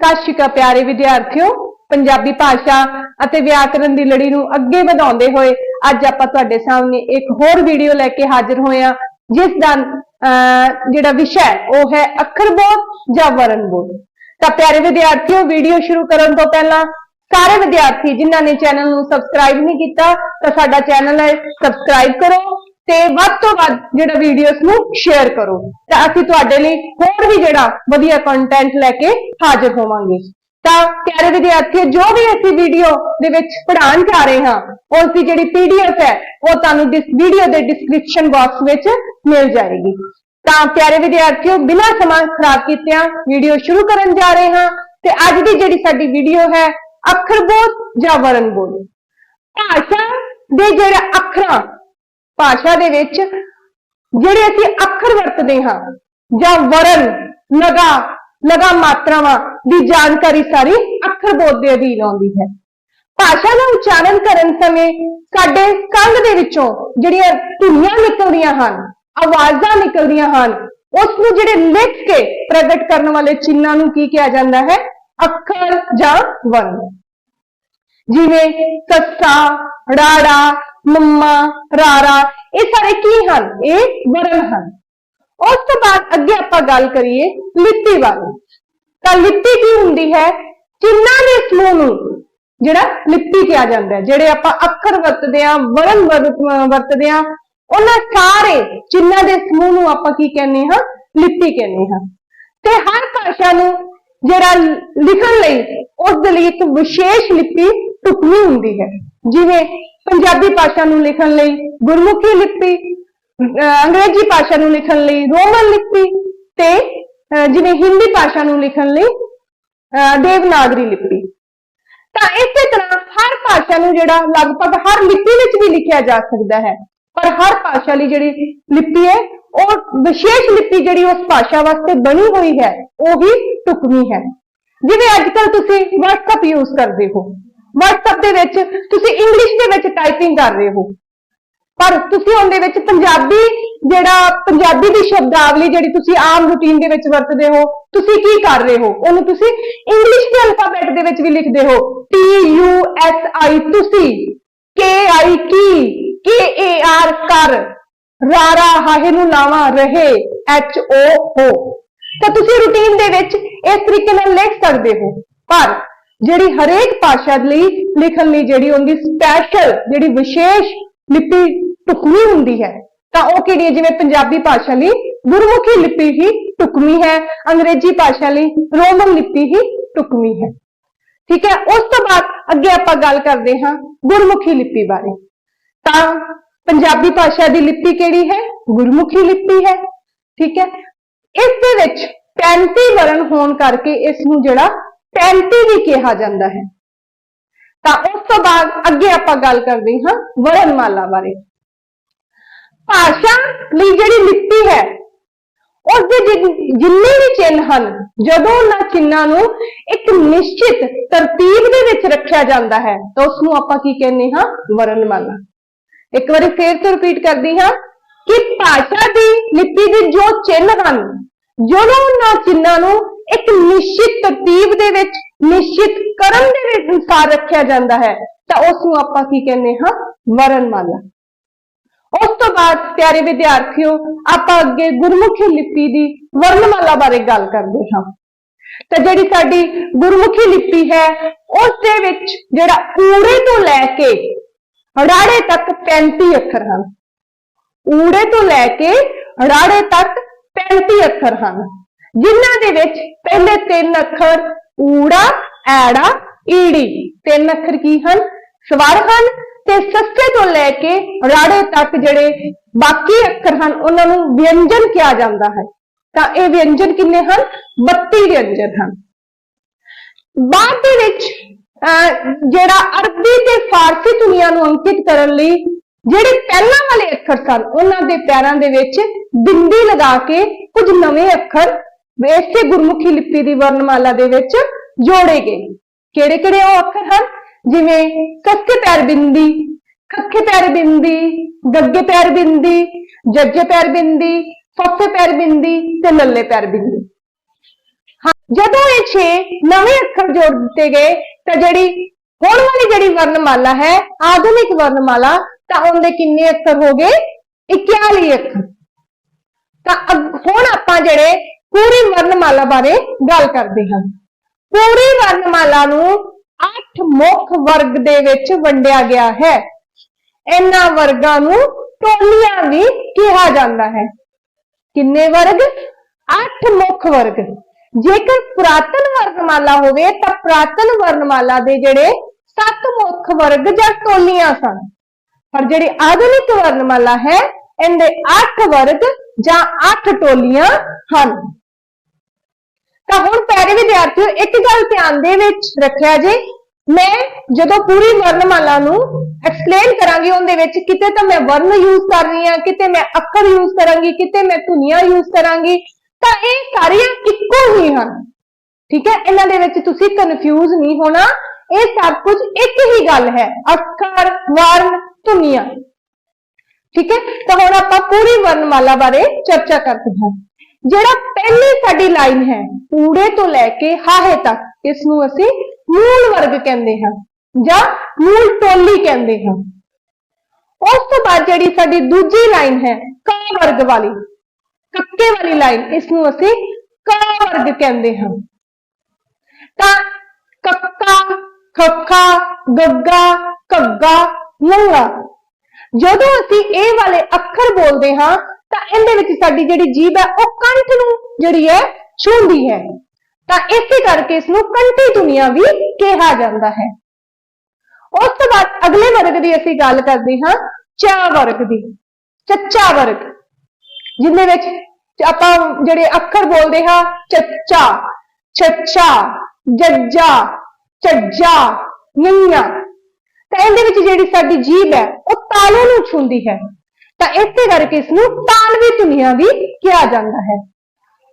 ਸਤਿ ਸ਼੍ਰੀ ਅਕਾਲ ਪਿਆਰੇ ਵਿਦਿਆਰਥੀਓ। ਪੰਜਾਬੀ ਭਾਸ਼ਾ ਅਤੇ ਵਿਆਕਰਣ ਦੀ ਲੜੀ ਨੂੰ ਅੱਗੇ ਵਧਾਉਂਦੇ ਹੋਏ ਅੱਜ ਆਪਾਂ ਤੁਹਾਡੇ ਸਾਹਮਣੇ ਇੱਕ ਹੋਰ ਵੀਡੀਓ ਲੈ ਕੇ ਹਾਜ਼ਰ ਹੋਏ ਹਾਂ ਜਿਸ ਦਾ ਅਹ, ਜਿਹੜਾ ਵਿਸ਼ਾ ਹੈ ਉਹ ਹੈ ਅੱਖਰ ਬੋਧ ਜਾਂ ਵਰਣ ਬੋਧ। ਤਾਂ ਪਿਆਰੇ ਵਿਦਿਆਰਥੀਓ ਵੀਡੀਓ ਸ਼ੁਰੂ ਕਰਨ ਤੋਂ ਪਹਿਲਾਂ ਸਾਰੇ ਵਿਦਿਆਰਥੀ ਜਿਨ੍ਹਾਂ ਨੇ ਚੈਨਲ ਨੂੰ ਸਬਸਕ੍ਰਾਈਬ ਨਹੀਂ ਕੀਤਾ ਤਾਂ ਸਾਡਾ ਚੈਨਲ ਹੈ ਸਬਸਕ੍ਰਾਈਬ ਕਰੋ ਤੇ ਵੱਧ ਤੋਂ ਵੱਧ ਜਿਹੜਾ ਵੀਡੀਓਜ਼ ਨੂੰ ਸ਼ੇਅਰ ਕਰੋ। ਤਾਂ ਅਸੀਂ ਤੁਹਾਡੇ ਲਈ ਹੋਰ ਵੀ ਜਿਹੜਾ ਵਧੀਆ ਕੰਟੈਂਟ ਲੈ ਕੇ ਹਾਜ਼ਰ ਹੋਵਾਂਗੇ। ਤਾਂ ਪਿਆਰੇ ਵਿਦਿਆਰਥੀਓ, ਜੋ ਵੀ ਅਸੀਂ ਵੀਡੀਓ ਦੇ ਵਿੱਚ ਪੜ੍ਹਾਉਣ ਜਾ ਰਹੇ ਹਾਂ, ਉਸ ਦੀ ਜਿਹੜੀ ਪੀਡੀਐਫ ਹੈ, ਉਹ ਤੁਹਾਨੂੰ ਇਸ ਵੀਡੀਓ ਦੇ ਡਿਸਕ੍ਰਿਪਸ਼ਨ ਬਾਕਸ ਵਿੱਚ ਮਿਲ ਜਾਏਗੀ। ਤਾਂ ਪਿਆਰੇ ਵਿਦਿਆਰਥੀਓ, ਬਿਨਾਂ ਸਮਾਂ ਖਰਾਬ ਕੀਤਿਆਂ ਵੀਡੀਓ ਸ਼ੁਰੂ ਕਰਨ ਜਾ ਰਹੇ ਹਾਂ ਤੇ ਅੱਜ ਦੀ ਜਿਹੜੀ ਸਾਡੀ ਵੀਡੀਓ ਹੈ, ਅੱਖਰ ਬੋਧ ਜਾਂ ਵਰਨ ਬੋਧ ਭਾਸ਼ਾ ਦੇ ਜਿਹੜੇ ਅੱਖਰਾਂ ਭਾਸ਼ਾ ਦੇ ਵਿੱਚ ਜਿਹੜੇ ਅਸੀਂ ਅੱਖਰ ਵਰਤਦੇ ਹਾਂ ਜਾਂ ਵਰਨ ਲਗਾ ਲਗਾ ਮਾਤਰਾਵਾਂ ਦੀ ਜਾਣਕਾਰੀ ਸਾਰੀ ਅੱਖਰ ਬੋਧ ਦੇ ਅਧੀਨ ਆਉਂਦੀ ਹੈ। ਭਾਸ਼ਾ ਦਾ ਉਚਾਰਨ ਕਰਨ ਸਮੇਂ ਸਾਡੇ ਕੰਨ ਦੇ ਵਿੱਚੋਂ ਜਿਹੜੀਆਂ ਧੁਨੀਆਂ ਨਿਕਲਦੀਆਂ ਹਨ, ਆਵਾਜ਼ਾਂ ਨਿਕਲਦੀਆਂ ਹਨ ਉਸ ਨੂੰ ਜਿਹੜੇ ਲਿਖ ਕੇ ਪ੍ਰਗਟ ਕਰਨ ਵਾਲੇ ਚਿੰਨਾਂ ਨੂੰ ਕੀ ਕਿਹਾ ਜਾਂਦਾ ਹੈ? ਅੱਖਰ ਜਾਂ ਵਰਨ ਜਿਵੇਂ ਸੱਸਾ ਰਾੜਾ ਮੰਮਾ, ਰਾਰਾ, ਇਹ ਸਾਰੇ ਕੀ ਹਨ? ਇਹ ਵਰਨ ਹਨ। ਉਸ ਤੋਂ ਬਾਅਦ ਅੱਗੇ ਆਪਾਂ ਗੱਲ ਕਰੀਏ ਲਿਪੀ ਬਾਰੇ ਤਾਂ ਲਿਪੀ ਕੀ ਹੁੰਦੀ ਹੈ? ਚਿੰਨ੍ਹਾਂ ਦੇ ਸਮੂਹ ਨੂੰ ਜਿਹੜਾ ਲਿਪੀ ਕਿਹਾ ਜਾਂਦਾ ਹੈ। ਜਿਹੜੇ ਆਪਾਂ ਅੱਖਰ ਵਰਤਦੇ ਆ ਵਰਣ ਵਰ- ਵਰਤਦੇ ਆ ਉਹਨਾਂ ਸਾਰੇ ਚਿੰਨ੍ਹਾਂ ਦੇ ਸਮੂਹ ਨੂੰ ਆਪਾਂ ਕੀ ਕਹਿੰਦੇ ਹਾਂ? ਲਿਪੀ ਕਹਿੰਦੇ ਹਾਂ। ਤੇ ਹਰ ਭਾਸ਼ਾ ਨੂੰ ਜਿਹੜਾ ਲਿਖਣ ਲਈ ਉਸ ਦੇ ਲਈ ਇੱਕ ਵਿਸ਼ੇਸ਼ ਲਿਪੀ ਢੁਕਵੀਂ ਹੁੰਦੀ ਹੈ। ਜਿਵੇਂ ਪੰਜਾਬੀ ਭਾਸ਼ਾ ਨੂੰ ਲਿਖਣ ਲਈ ਗੁਰਮੁਖੀ ਲਿਪੀ ਅੰਗਰੇਜ਼ੀ ਭਾਸ਼ਾ ਨੂੰ ਲਿਖਣ ਲਈ ਰੋਮਨ ਲਿਪੀ ਤੇ ਜਿਵੇਂ ਹਿੰਦੀ ਭਾਸ਼ਾ ਨੂੰ ਲਿਖਣ ਲਈ, ਅਹ ਦੇਵਨਾਗਰੀ ਲਿਪੀ। ਤਾਂ ਇਸੇ ਤਰ੍ਹਾਂ ਹਰ ਭਾਸ਼ਾ ਨੂੰ ਜਿਹੜਾ ਲਗਭਗ ਹਰ ਲਿਪੀ ਵਿੱਚ ਵੀ ਲਿਖਿਆ ਜਾ ਸਕਦਾ ਹੈ। ਪਰ ਹਰ ਭਾਸ਼ਾ ਲਈ ਜਿਹੜੀ ਲਿਪੀ ਹੈ, ਉਹ ਵਿਸ਼ੇਸ਼ ਲਿਪੀ ਜਿਹੜੀ ਉਸ ਭਾਸ਼ਾ ਵਾਸਤੇ ਬਣੀ ਹੋਈ ਹੈ, ਉਹ ਹੀ ਢੁਕਵੀਂ ਹੈ। ਜਿਵੇਂ ਅੱਜ ਕੱਲ ਤੁਸੀਂ WhatsApp ਯੂਜ਼ ਕਰਦੇ ਹੋ। WhatsApp ਦੇ ਵਿੱਚ ਤੁਸੀਂ ਇੰਗਲਿਸ਼ ਦੇ ਵਿੱਚ ਟਾਈਪਿੰਗ ਕਰ ਰਹੇ ਹੋ। ਪਰ ਤੁਸੀਂ ਉਹਦੇ ਵਿੱਚ ਪੰਜਾਬੀ ਜਿਹੜਾ ਪੰਜਾਬੀ ਦੀ ਸ਼ਬਦਾਵਲੀ ਜਿਹੜੀ ਤੁਸੀਂ ਆਮ ਰੂਟੀਨ ਦੇ ਵਿੱਚ ਵਰਤਦੇ ਹੋ, ਤੁਸੀਂ ਕੀ ਕਰ ਰਹੇ ਹੋ? ਉਹਨੂੰ ਤੁਸੀਂ ਇੰਗਲਿਸ਼ ਦੇ ਅਲਫਾਬੈਟ ਦੇ ਵਿੱਚ ਵੀ ਲਿਖਦੇ ਹੋ। T U S I, ਤੁਸੀਂ K I, Ki? K A R, ਕਰ। ਰਾਰਾ ਹਾਹੇ ਨੂੰ ਲਾਵਾਂ, ਰਹੇ, H O, ਹੋ। ਤਾਂ ਤੁਸੀਂ ਰੂਟੀਨ ਦੇ ਵਿੱਚ ਇਸ ਤਰੀਕੇ ਨਾਲ ਲਿਖ ਸਕਦੇ ਹੋ। ਪਰ ਜਿਹੜੀ ਹਰੇਕ ਭਾਸ਼ਾ ਲਈ ਲਿਖਣ ਲਈ ਜਿਹੜੀ ਉਹਦੀ ਸਪੈਸ਼ਲ ਜਿਹੜੀ ਵਿਸ਼ੇਸ਼ ਲਿਪੀ ਢੁਕਵੀਂ ਹੁੰਦੀ ਹੈ, ਤਾਂ ਉਹ ਕਿਹੜੀ ਹੈ? ਜਿਵੇਂ ਪੰਜਾਬੀ ਭਾਸ਼ਾ ਲਈ ਗੁਰਮੁਖੀ ਲਿਪੀ ਹੀ ਢੁਕਵੀਂ ਹੈ, ਅੰਗਰੇਜ਼ੀ ਭਾਸ਼ਾ ਲਈ ਰੋਮਨ ਲਿਪੀ ਹੀ ਢੁਕਵੀਂ ਹੈ। ਠੀਕ ਹੈ, ਉਸ ਤੋਂ ਬਾਅਦ ਅੱਗੇ ਆਪਾਂ ਗੱਲ ਕਰਦੇ ਹਾਂ ਗੁਰਮੁਖੀ ਲਿਪੀ ਬਾਰੇ। ਤਾਂ ਪੰਜਾਬੀ ਭਾਸ਼ਾ ਦੀ ਲਿਪੀ ਕਿਹੜੀ ਹੈ? ਗੁਰਮੁਖੀ ਲਿਪੀ ਹੈ। ਠੀਕ ਹੈ, ਇਸ ਦੇ ਵਿੱਚ 35 ਵਰਣ ਹੋਣ ਕਰਕੇ ਇਸ ਨੂੰ ਜਿਹੜਾ 35 ਵੀ ਕਿਹਾ ਜਾਂਦਾ ਹੈ। ਤਾਂ ਉਸ ਤੋਂ ਬਾਅਦ ਅੱਗੇ ਆਪਾਂ ਗੱਲ ਕਰਦੇ ਹਾਂ ਵਰਣਮਾਲਾ ਬਾਰੇ। ਭਾਸ਼ਾ ਲਈ ਜਿਹੜੀ ਲਿਪੀ ਹੈ, ਉਸ ਦੇ ਜਿੰਨੇ ਵੀ ਚਿੰਨ੍ਹ ਹਨ, ਜਦੋਂ ਉਹਨਾਂ ਚਿੰਨ੍ਹਾਂ ਨੂੰ ਇੱਕ ਨਿਸ਼ਚਿਤ ਤਰਤੀਬ ਦੇ ਵਿੱਚ ਰੱਖਿਆ ਜਾਂਦਾ ਹੈ, ਤਾਂ ਉਸ ਨੂੰ ਆਪਾਂ ਕੀ ਕਹਿੰਦੇ ਹਾਂ? ਵਰਣਮਾਲਾ। ਇੱਕ ਵਾਰੀ ਫੇਰ ਤੋਂ ਰਿਪੀਟ ਕਰਦੀ ਹਾਂ ਕਿ ਭਾਸ਼ਾ ਦੀ ਲਿਪੀ ਦੇ ਜੋ ਚਿੰਨ੍ਹ ਹਨ, ਜਦੋਂ ਉਹਨਾਂ ਚਿੰਨਾਂ ਨੂੰ ਇੱਕ ਨਿਸ਼ਚਿਤ ਤਰਤੀਬ ਦੇ ਵਿੱਚ, ਨਿਸ਼ਚਿਤ ਕਰਮ ਦੇ ਵਿੱਚ ਅਨੁਸਾਰ ਰੱਖਿਆ ਜਾਂਦਾ ਹੈ। ਤਾਂ ਉਸ ਨੂੰ ਆਪਾਂ ਕੀ ਕਹਿੰਦੇ ਹਾਂ? ਵਰਣਮਾਲਾ ਉਸ ਤੋਂ ਬਾਅਦ ਪਿਆਰੇ ਵਿਦਿਆਰਥੀਓ, ਆਪਾਂ ਅੱਗੇ ਗੁਰਮੁਖੀ ਲਿਪੀ ਦੀ ਵਰਣਮਾਲਾ ਬਾਰੇ ਗੱਲ ਕਰਦੇ ਹਾਂ। ਤਾਂ ਜਿਹੜੀ ਸਾਡੀ ਗੁਰਮੁਖੀ ਲਿਪੀ ਹੈ, ਉਸ ਦੇ ਵਿੱਚ ਜਿਹੜਾ ਊੜੇ ਤੋਂ ਲੈ ਕੇ ਰਾੜੇ ਤੱਕ 35 ਅੱਖਰ ਹਨ। ਊੜੇ ਤੋਂ ਲੈ ਕੇ ਰਾੜੇ ਤੱਕ 35 ਅੱਖਰ ਹਨ। ਜਿਨ੍ਹਾਂ ਦੇ ਵਿੱਚ ਪਹਿਲੇ ਤਿੰਨ ਅੱਖਰ ਊੜਾ ਐੜਾ ਈੜੀ। ਤਿੰਨ ਅੱਖਰ ਕੀ ਹਨ? ਸਵਰ ਹਨ। ਤੇ ਸੱਸੇ ਤੋਂ ਲੈ ਕੇ ਰਾੜੇ ਤੱਕ ਜਿਹੜੇ ਬਾਕੀ ਅੱਖਰ ਹਨ ਉਹਨਾਂ ਨੂੰ ਵਿਅੰਜਨ ਕਿਹਾ ਜਾਂਦਾ ਹੈ। ਤਾਂ ਇਹ ਵਿਅੰਜਨ ਕਿੰਨੇ ਹਨ? 32 ਵਿਅੰਜਨ ਹਨ। ਬਾਅਦ ਦੇ ਵਿੱਚ ਅਹ, ਜਿਹੜਾ ਅਰਬੀ ਤੇ ਫਾਰਸੀ ਦੁਨੀਆ ਨੂੰ ਅੰਕਿਤ ਕਰਨ ਲਈ ਜਿਹੜੇ ਪਹਿਲਾਂ ਵਾਲੇ ਅੱਖਰ ਸਨ ਉਹਨਾਂ ਦੇ ਪੈਰਾਂ ਦੇ ਵਿੱਚ ਬਿੰਦੀ ਲਗਾ ਕੇ ਕੁਝ ਨਵੇਂ ਅੱਖਰ ਇਸੇ ਗੁਰਮੁਖੀ ਲਿਪੀ ਦੀ ਵਰਣਮਾਲਾ ਦੇ ਵਿੱਚ ਜੋੜੇ ਗਏ। ਕਿਹੜੇ ਕਿਹੜੇ ਉਹ ਅੱਖਰ ਹਨ? ਜਿਵੇਂ ਕੱਕੇ ਪੈਰ ਬਿੰਦੀ ਖੱਖੇ ਪੈਰ ਬਿੰਦੀ, ਗੱਗੇ ਪੈਰ ਬਿੰਦੀ ਜੱਜੇ ਪੈਰ ਬਿੰਦੀ, ਫੱਫੇ ਪੈਰ ਬਿੰਦੀ ਤੇ ਲੱਲੇ ਪੈਰ ਬਿੰਦੀ। ਹਾਂ, ਜਦੋਂ ਇਹ 6 ਨਵੇਂ ਅੱਖਰ ਜੋੜ ਦਿੱਤੇ ਗਏ, ਤਾਂ ਜਿਹੜੀ ਹੁਣ ਵਾਲੀ ਜਿਹੜੀ ਵਰਣਮਾਲਾ ਹੈ, ਆਧੁਨਿਕ ਵਰਣਮਾਲਾ, ਤਾਂ ਉਹਦੇ ਕਿੰਨੇ ਅੱਖਰ ਹੋ ਗਏ? 41 ਅੱਖਰ। ਤਾਂ ਅਗ- ਹੁਣ ਆਪਾਂ ਜਿਹੜੇ ਪੂਰੀ ਵਰਣਮਾਲਾ ਬਾਰੇ ਗੱਲ ਕਰਦੇ ਹਾਂ। ਪੂਰੀ ਵਰਣਮਾਲਾ ਨੂੰ 8 ਮੁੱਖ ਵਰਗ ਦੇ ਵਿੱਚ ਵੰਡਿਆ ਗਿਆ ਹੈ। ਇਹਨਾਂ ਵਰਗਾਂ ਨੂੰ ਟੋਲੀਆਂ ਵੀ ਕਿਹਾ ਜਾਂਦਾ ਹੈ। ਕਿੰਨੇ ਵਰਗ? 8 ਮੁੱਖ ਵਰਗ। ਜੇਕਰ ਪੁਰਾਤਨ ਵਰਣਮਾਲਾ ਹੋਵੇ ਤਾਂ ਪੁਰਾਤਨ ਵਰਣਮਾਲਾ ਦੇ ਜਿਹੜੇ 7 ਮੁੱਖ ਵਰਗ ਜਾਂ ਟੋਲੀਆਂ ਸਨ। ਪਰ ਜਿਹੜੀ ਆਧੁਨਿਕ ਵਰਣਮਾਲਾ ਹੈ, ਇਹਦੇ 8 ਵਰਗ ਜਾਂ 8 ਟੋਲੀਆਂ ਹਨ। ਤਾਂ ਹੁਣ ਪਿਆਰੇ ਵਿਦਿਆਰਥੀਓ, ਇੱਕ ਗੱਲ ਧਿਆਨ ਦੇ ਵਿੱਚ ਰੱਖਿਆ ਜੇ। ਮੈਂ ਜਦੋਂ ਪੂਰੀ ਵਰਣਮਾਲਾ ਨੂੰ ਐਕਸਪਲੇਨ ਕਰਾਂਗੀ, ਉਹਦੇ ਵਿੱਚ ਕਿਤੇ ਤਾਂ ਮੈਂ ਵਰਨ ਯੂਜ਼ ਕਰ ਰਹੀ ਹਾਂ, ਕਿਤੇ ਮੈਂ ਅੱਖਰ ਯੂਜ਼ ਕਰਾਂਗੀ, ਕਿਤੇ ਮੈਂ ਧੁਨੀਆਂ ਯੂਜ਼ ਕਰਾਂਗੀ, ਤਾਂ ਇਹ ਸਾਰੀਆਂ ਇੱਕੋ ਹੀ ਹਨ। ਠੀਕ ਹੈ? ਇਹਨਾਂ ਦੇ ਵਿੱਚ ਤੁਸੀਂ ਕਨਫਿਊਜ਼ ਨਹੀਂ ਹੋਣਾ। ਇਹ ਸਭ ਕੁਝ ਇੱਕ ਹੀ ਗੱਲ ਹੈ, ਅੱਖਰ, ਵਰਨ, ਧੁਨੀਆਂ। ਠੀਕ ਹੈ ਤਾਂ ਹੁਣ ਆਪਾਂ ਪੂਰੀ ਵਰਣਮਾਲਾ ਬਾਰੇ ਚਰਚਾ ਕਰਦੇ ਹਾਂ ਜਿਹੜਾ ਪਹਿਲੀ ਸਾਡੀ ਲਾਈਨ ਹੈ ਊੜੇ ਤੋਂ ਲੈ ਕੇ ਹਾਹੇ ਤੱਕ ਇਸ ਨੂੰ ਅਸੀਂ ਮੂਲ ਵਰਗ ਕਹਿੰਦੇ ਹਾਂ ਜਾਂ ਮੂਲ ਟੋਲੀ ਕਹਿੰਦੇ ਹਾਂ ਉਸ ਤੋਂ ਬਾਅਦ ਜਿਹੜੀ ਸਾਡੀ ਦੂਜੀ ਲਾਈਨ ਹੈ ਕ ਵਰਗ ਵਾਲੀ ਕੱਕੇ ਵਾਲੀ ਲਾਈਨ ਇਸ ਨੂੰ ਅਸੀਂ ਕ ਵਰਗ ਕਹਿੰਦੇ ਹਾਂ ਤਾਂ ਕੱਕਾ ਖੱਖਾ ਗੱਗਾ ਘੱਗਾ ਲੰਗਾ ਜਦੋਂ ਅਸੀਂ ਇਹ ਵਾਲੇ ਅੱਖਰ ਬੋਲਦੇ ਹਾਂ, ਤਾਂ ਇਹਦੇ ਵਿੱਚ ਸਾਡੀ ਜਿਹੜੀ ਜੀਭ ਹੈ, ਉਹ ਕੰਠ ਨੂੰ ਜਿਹੜੀ ਹੈ, ਛੂੰਹਦੀ ਹੈ। ਤਾਂ ਇਸੇ ਕਰਕੇ ਇਸ ਨੂੰ ਕੰਠੀ ਦੁਨੀਆ ਵੀ ਕਿਹਾ ਜਾਂਦਾ ਹੈ। ਉਸ ਤੋਂ ਬਾਅਦ ਅਗਲੇ ਵਰਗ ਦੀ ਅਸੀਂ ਗੱਲ ਕਰਦੇ ਹਾਂ, ਚਾ ਵਰਗ ਦੀ। ਚੱਚਾ ਵਰਗ ਜਿੰਨੇ ਵਿੱਚ ਆਪਾਂ ਜਿਹੜੇ ਅੱਖਰ ਬੋਲਦੇ ਹਾਂ, ਚੱਚਾ ਛੱਛਾ ਜੱਜਾ ਝੱਜਾ ਨਿੰਨਾ ਤਾਂ ਇਹਦੇ ਵਿੱਚ ਜਿਹੜੀ ਸਾਡੀ ਜੀਭ ਹੈ, ਉਹ ਤਾਲੇ ਨੂੰ ਛੂੰਦੀ ਹੈ। ਤਾਂ ਇਸੇ ਕਰਕੇ ਇਸ ਨੂੰ ਤਾਲਵੀ ਧੁਨੀਆਂ ਵੀ ਕਿਹਾ ਜਾਂਦਾ ਹੈ।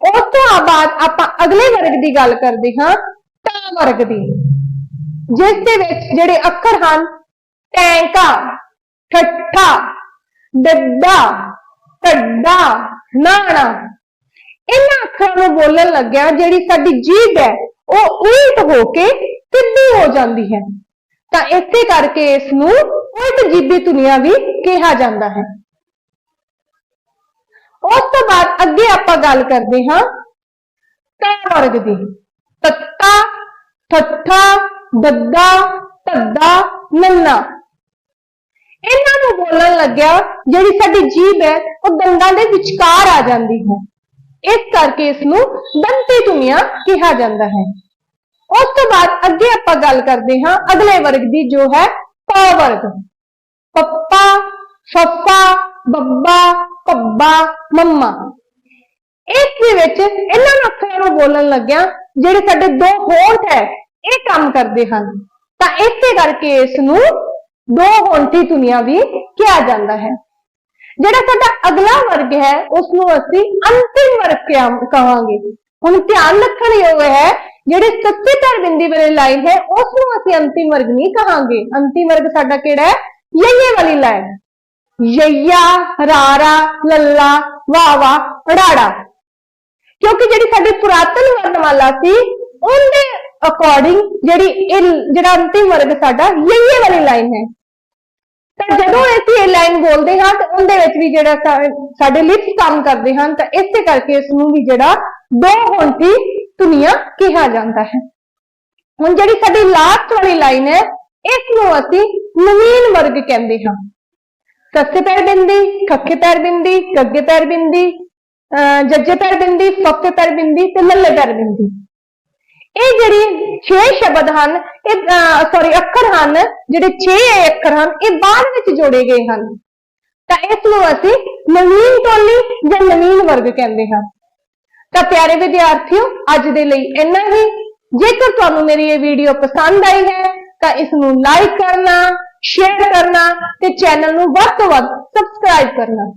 ਉਸ ਤੋਂ ਬਾਅਦ ਆਪਾਂ ਅਗਲੇ ਵਰਗ ਦੀ ਗੱਲ ਕਰਦੇ ਹਾਂ ਟਾ ਵਰਗ ਦੀ। ਜਿਸ ਦੇ ਵਿੱਚ ਜਿਹੜੇ ਅੱਖਰ ਹਨ, ਟੈਂਕਾ, ਠੱਠਾ, ਡੱਡਾ ਢੱਡਾ ਨਾਣਾ, ਇਹਨਾਂ ਅੱਖਰਾਂ ਨੂੰ ਬੋਲਣ ਲੱਗਿਆ ਜਿਹੜੀ ਸਾਡੀ ਜੀਭ ਹੈ, ਉਹ ਉਲਟ ਹੋ ਕੇ ਸਿੱਧੀ ਹੋ ਜਾਂਦੀ ਹੈ। ਤਾਂ ਇਸੇ ਕਰਕੇ ਇਸ ਨੂੰ ਉਲਟ ਜੀਬੀ ਧੁਨੀਆਂ ਵੀ ਕਿਹਾ ਜਾਂਦਾ ਹੈ। ਉਸ ਤੋਂ ਬਾਅਦ ਅੱਗੇ ਆਪਾਂ ਗੱਲ ਕਰਦੇ ਹਾਂ ਕ ਵਰਗ ਦੀ। ਤੱਤਾ, ਠੱਠਾ ਦੱਦਾ ਧੱਦਾ, ਨੰਨਾ। ਇਹਨਾਂ ਨੂੰ ਬੋਲਣ ਲੱਗਿਆ ਜਿਹੜੀ ਸਾਡੀ ਜੀਭ ਹੈ, ਉਹ ਦੰਦਾਂ ਦੇ ਵਿਚਕਾਰ ਆ ਜਾਂਦੀ ਹੈ। ਇਸ ਕਰਕੇ ਇਸ ਨੂੰ ਦੰਤੀ ਧੁਨੀਆਂ ਕਿਹਾ ਜਾਂਦਾ ਹੈ। ਉਸ ਤੋਂ ਬਾਅਦ ਅੱਗੇ ਆਪਾਂ ਗੱਲ ਕਰਦੇ ਹਾਂ ਅਗਲੇ ਵਰਗ ਦੀ, ਜੋ ਹੈ ਪ ਵਰਗ ਪੱਪਾ ਫੱਫਾ ਬੱਬਾ ਕੱਬਾ ਮੰਮਾ। ਇਸ ਦੇ ਵਿੱਚ ਇਹਨਾਂ ਨੂੰ ਅੱਖਰਾਂ ਨੂੰ ਬੋਲਣ ਲੱਗਿਆ, ਜਿਹੜੇ ਸਾਡੇ ਦੋ ਹੋਂਠ ਹੈ, ਇਹ ਕੰਮ ਕਰਦੇ ਹਨ। ਤਾਂ ਇਸੇ ਕਰਕੇ ਇਸ ਨੂੰ ਦੋ ਹੋਂਠੀ ਧੁਨੀਆਂ ਵੀ ਕਿਹਾ ਜਾਂਦਾ ਹੈ। ਜਿਹੜਾ ਸਾਡਾ ਅਗਲਾ ਵਰਗ ਹੈ ਉਸ ਨੂੰ ਅਸੀਂ ਅੰਤਿਮ ਵਰਗ ਕਿਹਾ- ਕਹਾਂਗੇ। ਹੁਣ ਧਿਆਨ ਰੱਖਣ ਯੋਗ ਹੈ ਜਿਹੜੇ ਸੱਚੇ ਪੈਰ ਵਾਲੀ ਲਾਈਨ ਹੈ ਉਸ ਨੂੰ ਅਸੀਂ ਅੰਤਿਮ ਵਰਗ ਨਹੀਂ ਕਹਾਂਗੇ। ਅੰਤਿਮ ਵਰਗ ਸਾਡਾ ਕਿਹੜਾ ਹੈ? ਯਈਏ ਵਾਲੀ ਲਾਈਨ। ਯਈਆ, ਰਾਰਾ, ਲੱਲਾ, ਵਾਵਾ ੜਾੜਾ ਕਿਉਂਕਿ ਜਿਹੜੀ ਸਾਡੀ ਪੁਰਾਤਨ ਵਰਣਮਾਲਾ ਸੀ, ਉਹਦੇ ਅਕੋਰਡਿੰਗ ਜਿਹੜੀ ਇਹ, ਜਿਹੜਾ ਅੰਤਿਮ ਵਰਗ ਸਾਡਾ ਯਈਏ ਵਾਲੀ ਲਾਈਨ ਹੈ। ਤਾਂ ਜਦੋਂ ਅਸੀਂ ਇਹ ਲਾਈਨ ਬੋਲਦੇ ਹਾਂ, ਤਾਂ ਉਹਦੇ ਵਿੱਚ ਵੀ ਜਿਹੜਾ ਸਾਡੇ ਲਿਪਸ ਕੰਮ ਕਰਦੇ ਹਨ, ਤਾਂ ਇਸੇ ਕਰਕੇ ਇਸ ਨੂੰ ਵੀ ਜਿਹੜਾ ਦੋ ਹੋਂਠੀ ਧੁਨੀਆਂ ਕਿਹਾ ਜਾਂਦਾ ਹੈ। ਹੁਣ ਜਿਹੜੀ ਸਾਡੀ ਲਾਸਟ ਵਾਲੀ ਲਾਈਨ ਹੈ ਇਸ ਨੂੰ ਅਸੀਂ ਨਵੀਨ ਵਰਗ ਕਹਿੰਦੇ ਹਾਂ। ਸੱਸੇ ਪੈਰ ਬਿੰਦੀ, ਖੱਖੇ ਪੈਰ ਬਿੰਦੀ, ਗੱਗੇ ਪੈਰ ਬਿੰਦੀ ਜੱਜੇ ਪੈਰ ਬਿੰਦੀ ਫੱਫੇ ਪੈਰ ਬਿੰਦੀ ਤੇ ਲੱਲੇ ਪੈਰ ਬਿੰਦੀ। ਇਹ ਜਿਹੜੀ 6 ਸ਼ਬਦ ਹਨ, ਇਹ ਸੌਰੀ ਅੱਖਰ ਹਨ, ਜਿਹੜੇ 6 ਅੱਖਰ ਹਨ, ਇਹ ਬਾਅਦ ਵਿੱਚ ਜੋੜੇ ਗਏ ਹਨ। ਤਾਂ ਇਸ ਨੂੰ ਅਸੀਂ ਨਵੀਨ ਟੋਲੀ ਜਾਂ ਨਵੀਨ ਵਰਗ ਕਹਿੰਦੇ ਹਾਂ। ਤਾਂ ਪਿਆਰੇ ਵਿਦਿਆਰਥੀਓ, ਅੱਜ ਦੇ ਲਈ ਇੰਨਾ ਹੀ। ਜੇਕਰ ਤੁਹਾਨੂੰ ਮੇਰੀ ਇਹ ਵੀਡੀਓ ਪਸੰਦ ਆਈ ਹੈ, ਤਾਂ ਇਸ ਨੂੰ ਲਾਈਕ ਕਰਨਾ ਸ਼ੇਅਰ ਕਰਨਾ ਤੇ ਚੈਨਲ ਨੂੰ ਵੱਧ ਤੋਂ ਵੱਧ ਸਬਸਕ੍ਰਾਈਬ ਕਰਨਾ।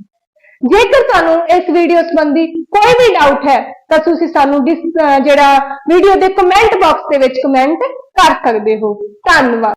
ਜੇਕਰ ਤੁਹਾਨੂੰ ਇਸ ਵੀਡੀਓ ਸੰਬੰਧੀ ਕੋਈ ਵੀ ਡਾਊਟ ਹੈ, ਤਾਂ ਤੁਸੀਂ ਸਾਨੂੰ ਡਿਸ- ਜਿਹੜਾ ਵੀਡੀਓ ਦੇ ਕਮੈਂਟ ਬਾਕਸ ਦੇ ਵਿੱਚ ਕਮੈਂਟ ਕਰ ਸਕਦੇ ਹੋ। ਧੰਨਵਾਦ।